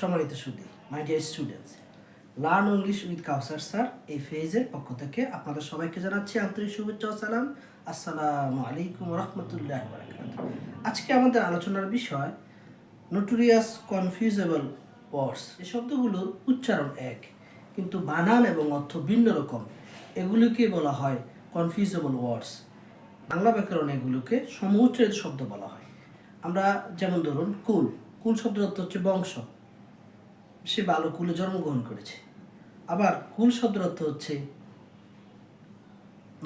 সম্মানিত সুদী my dear students learn English with Kawsar sir এই ফেজের পক্ষ থেকে আপনাদের সবাইকে জানাচ্ছি আন্তরিক শুভেচ্ছা সালাম। আসসালামু আলাইকুম রহমতুল্লাহ আজকে আমাদের আলোচনার বিষয় নোটোরিয়াস কনফিউজেবল ওয়ার্ডস এই শব্দগুলো উচ্চারণ এক, কিন্তু বানান এবং অর্থ ভিন্ন রকম। এগুলিকে বলা হয় কনফিউজেবল ওয়ার্ডস বাংলা ব্যাকরণে এগুলোকে সমুচ্চারিত শব্দ বলা হয়। আমরা যেমন ধরুন কুল কুল শব্দের অর্থ হচ্ছে বংশ। সে ভালো কুলে জন্মগ্রহণ করেছে। আবার কুল শব্দের অর্থ হচ্ছে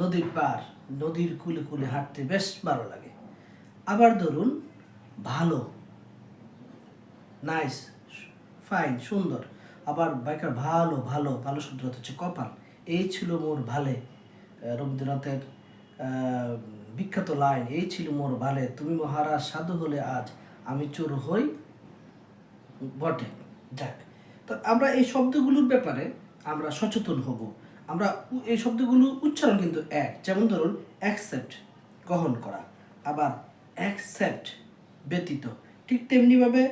নদীর পার, নদীর কুলে কুলে হাঁটতে বেশ ভালো লাগে। আবার ধরুন, ভালো নাইস ফাইন সুন্দর। আবার বাইকার ভালো ভালো ভালো অর্থ হচ্ছে কপাল। এই ছিল মোর ভালে রবীন্দ্রনাথের বিখ্যাত লাইন, এই ছিল মোর ভালে, তুমি মহারাজ সাধু হলে আজ আমি চোর হই বটে। যাক। তো আমরা এই শব্দগুলোর ব্যাপারে আমরা সচেতন হব। আমরা এই শব্দগুলো উচ্চারণ কিন্তু এক। যেমন ধরুন অ্যাকসেপ্ট গ্রহণ করা। আবার অ্যাকসেপ্ট ব্যতীত। ঠিক তেমনিভাবে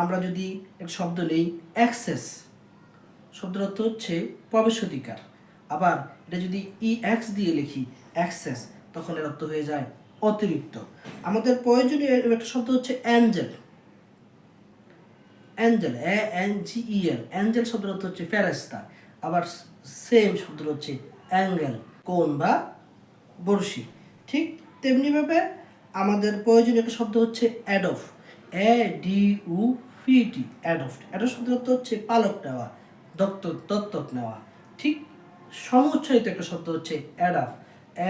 আমরা যদি এক শব্দ নেই অ্যাক্সেস শব্দের অর্থ হচ্ছে প্রবেশ অধিকার। আবার এটা যদি ই এক্স দিয়ে লিখি অ্যাক্সেস তখন এর অর্থ হয়ে যায় অতিরিক্ত। আমাদের প্রয়োজনীয় একটা শব্দ হচ্ছে angel. Angel A N G E L angel শব্দের অর্থ হচ্ছে ফেরেস্তা আবার সেম শব্দ হচ্ছে অ্যাঙ্গেল কোন বা বড়শি। ঠিক তেমনিভাবে আমাদের প্রয়োজনীয় একটা শব্দ হচ্ছে অ্যাডফ এ ডি ইউ ফি টি অ্যাডফ শব্দের অর্থ হচ্ছে পালক নেওয়া, দত্তক দত্তক নেওয়া। ঠিক সমুচ্চারিত একটা শব্দ হচ্ছে অ্যাডাফ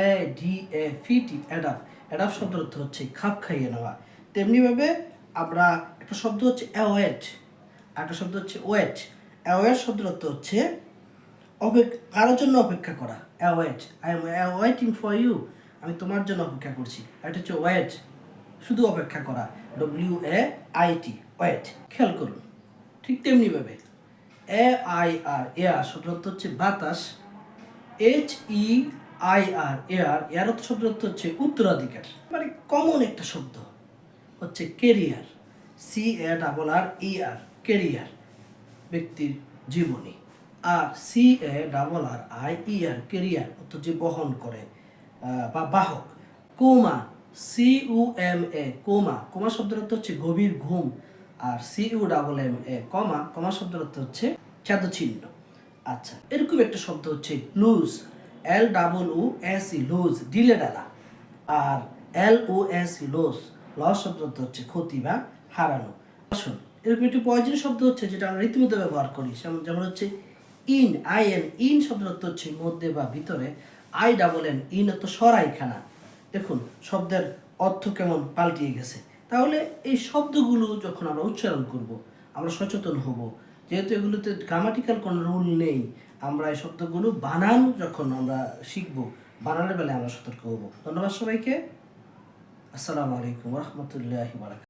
এ ডি এ ফি টি অ্যাডাফ অ্যাডাফ শব্দের অর্থ হচ্ছে খাপ খাইয়ে নেওয়া। তেমনিভাবে আমরা একটা শব্দ হচ্ছে অ্যাওয়েট একটা শব্দ হচ্ছে ওয়েট অ্যাওয়েট শব্দের অর্থ হচ্ছে অপেক্ষা, কারোর জন্য অপেক্ষা করা। Await I am waiting for you আমি তোমার জন্য অপেক্ষা করছি। এটা হচ্ছে ওয়েট শুধু অপেক্ষা করা। W A I T wait খেয়াল করুন, ঠিক তেমনিভাবে এ আই আর এয়ার শব্দ অর্থ হচ্ছে বাতাস। H E I R heir অর্থ শব্দ অর্থ হচ্ছে উত্তরাধিকার। মানে কমন একটা শব্দ। হচ্ছে career C A double R E R career ব্যক্তির জীবনী। আর C A double R I E R carrier অর্থ যে বহন করে বা বাহক। Coma C U M A coma coma শব্দের অর্থ হচ্ছে গভীর ঘুম। আর C U double M A comma comma শব্দের অর্থ হচ্ছে চাদচিহ্ন আচ্ছা এরকম একটা শব্দ হচ্ছে loose L double O S E loose delay ডালা আর L O S E lose lose শব্দ অর্থ হচ্ছে ক্ষতি বা হারানো। আসুন, এরকম একটি প্রয়োজনীয় শব্দ হচ্ছে যেটা আমরা রীতিমতো ব্যবহার করি। যেমন- হচ্ছে ইন, আই এন, ইন শব্দের অর্থ হচ্ছে মধ্যে বা ভিতরে। আই ডাবল এন, ইন অর্থ সরাইখানা। দেখুন, শব্দের অর্থ কেমন পাল্টিয়ে গেছে। তাহলে এই শব্দগুলো যখন আমরা উচ্চারণ করব, আমরা সচেতন হব। যেহেতু এগুলোতে গ্রামাটিক্যাল কোনো রুল নেই, আমরা এই শব্দগুলো বানান যখন আমরা শিখব, বানানের বেলায় আমরা সতর্ক হব। ধন্যবাদ সবাইকে। আসসালামু আলাইকুম রহমতুল্লাহ বারাকাতুহু।